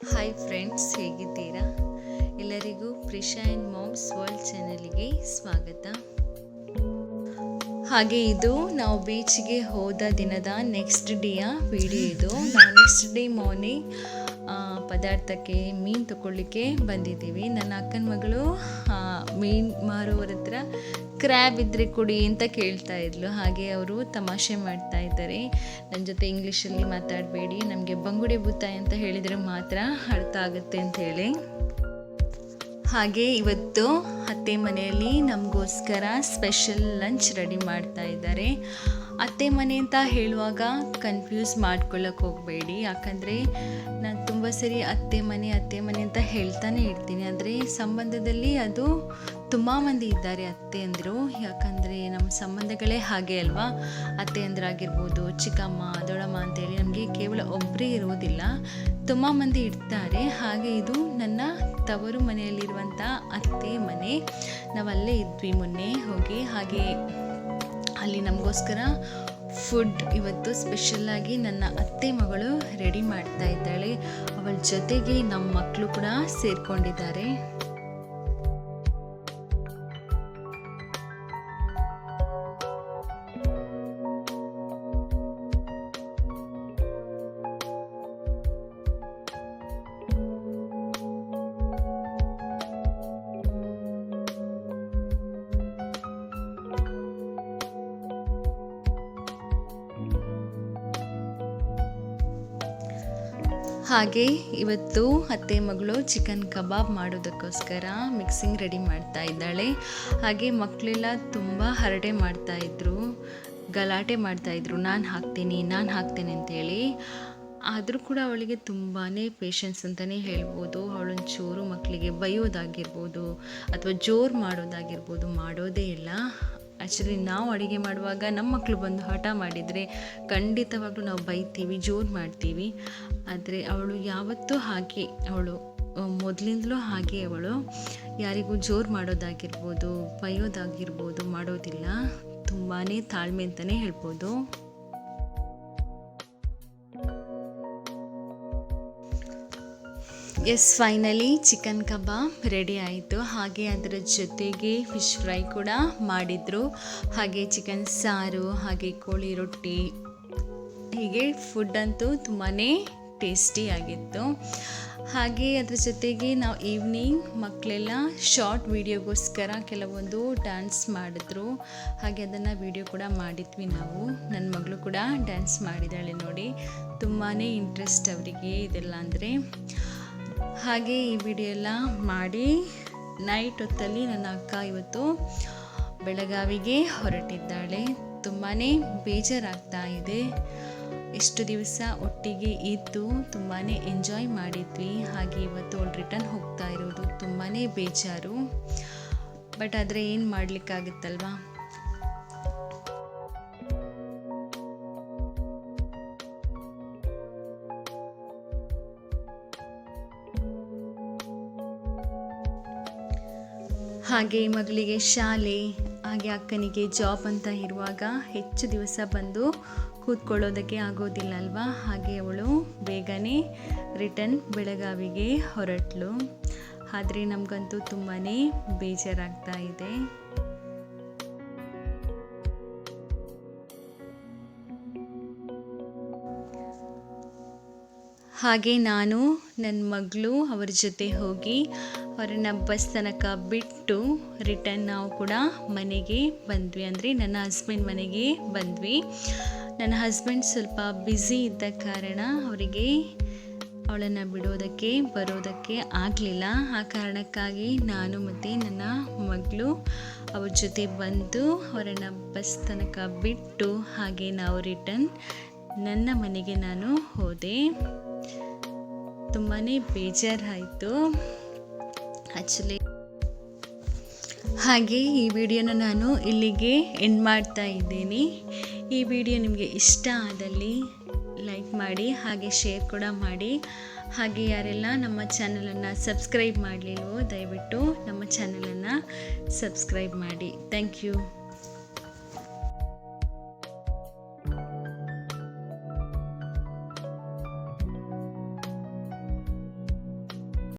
Hi friends ಹೇಗಿದ್ದೀರಾ? ಎಲ್ಲರಿಗೂ Prisha and moms world ಚಾನಲ್ಗೆ ಸ್ವಾಗತ. ಹಾಗೆ ಇದು ನಾವು ಬೀಚ್ಗೆ ಹೋದ ದಿನದ ನೆಕ್ಸ್ಟ್ ಡೇಯ ವಿಡಿಯೋ ಇದು. ನಾವು ನೆಕ್ಸ್ಟ್ ಡೇ ಮಾರ್ನಿಂಗ್ ಪದಾರ್ಥಕ್ಕೆ ಮೀನು ತಗೊಳ್ಳಿಕ್ಕೆ ಬಂದಿದ್ದೀವಿ. ನನ್ನ ಅಕ್ಕನ ಮಗಳು ಮೀನು ಮಾರುವರ ಹತ್ರ ಕ್ರ್ಯಾಬ್ ಇದ್ದರೆ ಕೊಡಿ ಅಂತ ಕೇಳ್ತಾ ಇದ್ಲು. ಹಾಗೆ ಅವರು ತಮಾಷೆ ಮಾಡ್ತಾ ಇದ್ದಾರೆ. ನನ್ನ ಜೊತೆ ಇಂಗ್ಲೀಷಲ್ಲಿ ಮಾತಾಡಬೇಡಿ. ನಮಗೆ ಬಂಗುಡೆ ಬೂತಾಯಿ ಅಂತ ಹೇಳಿದರೆ ಮಾತ್ರ ಅರ್ಥ ಆಗುತ್ತೆ ಅಂತ ಹೇಳಿ. ಹಾಗೆ ಇವತ್ತು ಅತ್ತೆ ಮನೆಯಲ್ಲಿ ನಮಗೋಸ್ಕರ ಸ್ಪೆಷಲ್ ಲಂಚ್ ರೆಡಿ ಮಾಡ್ತಾ ಇದ್ದಾರೆ. ಅತ್ತೆ ಮನೆ ಅಂತ ಹೇಳುವಾಗ ಕನ್ಫ್ಯೂಸ್ ಮಾಡ್ಕೊಳ್ಳೋಕೆ ಹೋಗಬೇಡಿ. ಯಾಕಂದರೆ ನಾನು ತುಂಬ ಸರಿ ಅತ್ತೆ ಮನೆ ಅತ್ತೆ ಮನೆ ಅಂತ ಹೇಳ್ತಾನೆ ಇರ್ತೀನಿ. ಆದರೆ ಸಂಬಂಧದಲ್ಲಿ ಅದು ತುಂಬ ಮಂದಿ ಇದ್ದಾರೆ ಅತ್ತೆ ಅಂದರು. ಯಾಕಂದರೆ ನಮ್ಮ ಸಂಬಂಧಗಳೇ ಹಾಗೆ ಅಲ್ವಾ? ಅತ್ತೆ ಅಂದ್ರಾಗಿರ್ಬೋದು ಚಿಕ್ಕಮ್ಮ, ದೊಡ್ಡಮ್ಮ ಅಂತೇಳಿ ನಮಗೆ ಕೇವಲ ಒಬ್ಬರೇ ಇರುವುದಿಲ್ಲ ತುಂಬ ಮಂದಿ ಇರ್ತಾರೆ. ಹಾಗೆ ಇದು ನನ್ನ ತವರು ಮನೆಯಲ್ಲಿರುವಂಥ ಅತ್ತೆ ಮನೆ. ನಾವಲ್ಲೇ ಇದ್ವಿ ಮೊನ್ನೆ ಹೋಗಿ. ಹಾಗೆ ಅಲ್ಲಿ ನಮಗೋಸ್ಕರ ಫುಡ್ ಇವತ್ತು ಸ್ಪೆಷಲ್ಲಾಗಿ ನನ್ನ ಅತ್ತೆ ಮಗಳು ರೆಡಿ ಮಾಡ್ತಾ ಇದ್ದಾಳೆ. ಅವಳ ಜೊತೆಗೆ ನಮ್ಮ ಮಕ್ಕಳು ಕೂಡ ಸೇರ್ಕೊಂಡಿದ್ದಾರೆ. ಹಾಗೆ ಇವತ್ತು ಅತ್ತೆ ಮಗಳು ಚಿಕನ್ ಕಬಾಬ್ ಮಾಡೋದಕ್ಕೋಸ್ಕರ ಮಿಕ್ಸಿಂಗ್ ರೆಡಿ ಮಾಡ್ತಾ ಇದ್ದಾಳೆ. ಹಾಗೆ ಮಕ್ಕಳೆಲ್ಲ ತುಂಬ ಹರಡೆ ಮಾಡ್ತಾಯಿದ್ರು ಗಲಾಟೆ ಮಾಡ್ತಾಯಿದ್ರು ನಾನು ಹಾಕ್ತೀನಿ, ನಾನು ಹಾಕ್ತೇನೆ ಅಂತೇಳಿ. ಆದರೂ ಕೂಡ ಅವಳಿಗೆ ತುಂಬಾ ಪೇಷನ್ಸ್ ಅಂತಲೇ ಹೇಳ್ಬೋದು. ಅವಳೊಂಚೂರು ಮಕ್ಕಳಿಗೆ ಬೈಯೋದಾಗಿರ್ಬೋದು ಅಥವಾ ಜೋರು ಮಾಡೋದಾಗಿರ್ಬೋದು, ಮಾಡೋದೇ ಇಲ್ಲ. ಆ್ಯಕ್ಚುಲಿ ನಾವು ಅಡುಗೆ ಮಾಡುವಾಗ ನಮ್ಮ ಮಕ್ಕಳು ಬಂದು ಹಠ ಮಾಡಿದರೆ ಖಂಡಿತವಾಗ್ಲೂ ನಾವು ಬೈತೀವಿ, ಜೋರು ಮಾಡ್ತೀವಿ. ಆದರೆ ಅವಳು ಯಾವತ್ತೂ ಹಾಗೆ, ಅವಳು ಮೊದಲಿಂದಲೂ ಹಾಗೆ ಅವಳು. ಯಾರಿಗೂ ಜೋರು ಮಾಡೋದಾಗಿರ್ಬೋದು, ಬೈಯೋದಾಗಿರ್ಬೋದು ಮಾಡೋದಿಲ್ಲ. ತುಂಬಾ ತಾಳ್ಮೆ ಅಂತಲೇ ಹೇಳ್ಬೋದು. Yes finally chicken kebab ready ಆಯಿತು. ಹಾಗೆ ಅದರ ಜೊತೆಗೆ ಫಿಶ್ ಫ್ರೈ ಕೂಡ ಮಾಡಿದರು. ಹಾಗೆ ಚಿಕನ್ ಸಾರು, ಹಾಗೆ ಕೋಳಿ ರೊಟ್ಟಿ. ಹೀಗೆ ಫುಡ್ ಅಂತೂ ತುಂಬಾ ಟೇಸ್ಟಿ ಆಗಿತ್ತು. ಹಾಗೆ ಅದ್ರ ಜೊತೆಗೆ ನಾವು ಈವ್ನಿಂಗ್ ಮಕ್ಕಳೆಲ್ಲ ಶಾರ್ಟ್ ವೀಡಿಯೋಗೋಸ್ಕರ ಕೆಲವೊಂದು ಡ್ಯಾನ್ಸ್ ಮಾಡಿದ್ರು. ಹಾಗೆ ಅದನ್ನು ವೀಡಿಯೋ ಕೂಡ ಮಾಡಿದ್ವಿ ನಾವು. ನನ್ನ ಮಗಳು ಕೂಡ ಡ್ಯಾನ್ಸ್ ಮಾಡಿದ್ದಾಳೆ ನೋಡಿ. ತುಂಬಾ ಇಂಟ್ರೆಸ್ಟ್ ಅವರಿಗೆ ಇದೆಲ್ಲ ಅಂದರೆ. ಹಾಗೆ ಈ ವಿಡಿಯೋ ಎಲ್ಲ ಮಾಡಿ ನೈಟ್ ಹೊತ್ತಲ್ಲಿ ನನ್ನ ಅಕ್ಕ ಇವತ್ತು ಬೆಳಗಾವಿಗೆ ಹೊರಟಿದ್ದಾಳೆ. ತುಂಬಾ ಬೇಜಾರಾಗ್ತಾ ಇದೆ. ಇಷ್ಟು ದಿವಸ ಒಟ್ಟಿಗೆ ಇದ್ದು ತುಂಬಾ ಎಂಜಾಯ್ ಮಾಡಿದ್ವಿ. ಹಾಗೆ ಇವತ್ತು ಅವಳು ರಿಟರ್ನ್ ಹೋಗ್ತಾ ಇರೋದು ತುಂಬಾ ಬೇಜಾರು. ಬಟ್ ಆದರೆ ಏನು ಮಾಡಲಿಕ್ಕಾಗುತ್ತಲ್ವಾ? ಹಾಗೆ ಮಗಳಿಗೆ ಶಾಲೆ, ಹಾಗೆ ಅಕ್ಕನಿಗೆ ಜಾಬ್ ಅಂತ ಇರುವಾಗ ಹೆಚ್ಚು ದಿವಸ ಬಂದು ಕೂತ್ಕೊಳ್ಳೋದಕ್ಕೆ ಆಗೋದಿಲ್ಲ ಅಲ್ವಾ ಹಾಗೆ ಅವಳು ಬೇಗನೆ ರಿಟರ್ನ್ ಬೆಳಗಾವಿಗೆ ಹೊರಟಳು ಆದರೆ ನಮಗಂತೂ ತುಂಬಾ ಬೇಜಾರಾಗ್ತಾ ಇದೆ. ಹಾಗೆ ನಾನು ನನ್ನ ಮಗಳು ಅವರ ಜೊತೆ ಹೋಗಿ ಅವರನ್ನ ಬಸ್ ತನಕ ಬಿಟ್ಟು ರಿಟರ್ನ್ ನಾವು ಕೂಡ ಮನೆಗೆ ಬಂದ್ವಿ. ಅಂದರೆ ನನ್ನ ಹಸ್ಬೆಂಡ್ ಮನೆಗೆ ಬಂದ್ವಿ. ನನ್ನ ಹಸ್ಬೆಂಡ್ ಸ್ವಲ್ಪ ಬ್ಯುಸಿ ಇದ್ದ ಕಾರಣ ಅವರಿಗೆ ಅವಳನ್ನು ಬಿಡೋದಕ್ಕೆ, ಬರೋದಕ್ಕೆ ಆಗಲಿಲ್ಲ. ಆ ಕಾರಣಕ್ಕಾಗಿ ನಾನು ಮತ್ತು ನನ್ನ ಮಗಳು ಅವ್ರ ಜೊತೆ ಬಂದು ಅವರನ್ನು ಬಸ್ ತನಕ ಬಿಟ್ಟು ಹಾಗೆ ನಾವು ರಿಟರ್ನ್ ನನ್ನ ಮನೆಗೆ ನಾನು ಹೋದೆ. ತುಂಬಾ ಬೇಜಾರಾಯಿತು. ಆ್ಯಕ್ಚುಲಿ ಹಾಗೆ ಈ ವಿಡಿಯೋನ ನಾನು ಇಲ್ಲಿಗೆ ಎಂಡ್ ಮಾಡ್ತಾ ಇದ್ದೀನಿ. ಈ ವಿಡಿಯೋ ನಿಮಗೆ ಇಷ್ಟ ಆದಲ್ಲಿ ಲೈಕ್ ಮಾಡಿ, ಹಾಗೆ ಶೇರ್ ಕೂಡ ಮಾಡಿ. ಹಾಗೆ ಯಾರೆಲ್ಲ ನಮ್ಮ ಚಾನಲನ್ನು ಸಬ್ಸ್ಕ್ರೈಬ್ ಮಾಡಲಿಲ್ವೋ, ದಯವಿಟ್ಟು ನಮ್ಮ ಚಾನಲನ್ನು ಸಬ್ಸ್ಕ್ರೈಬ್ ಮಾಡಿ. Thank you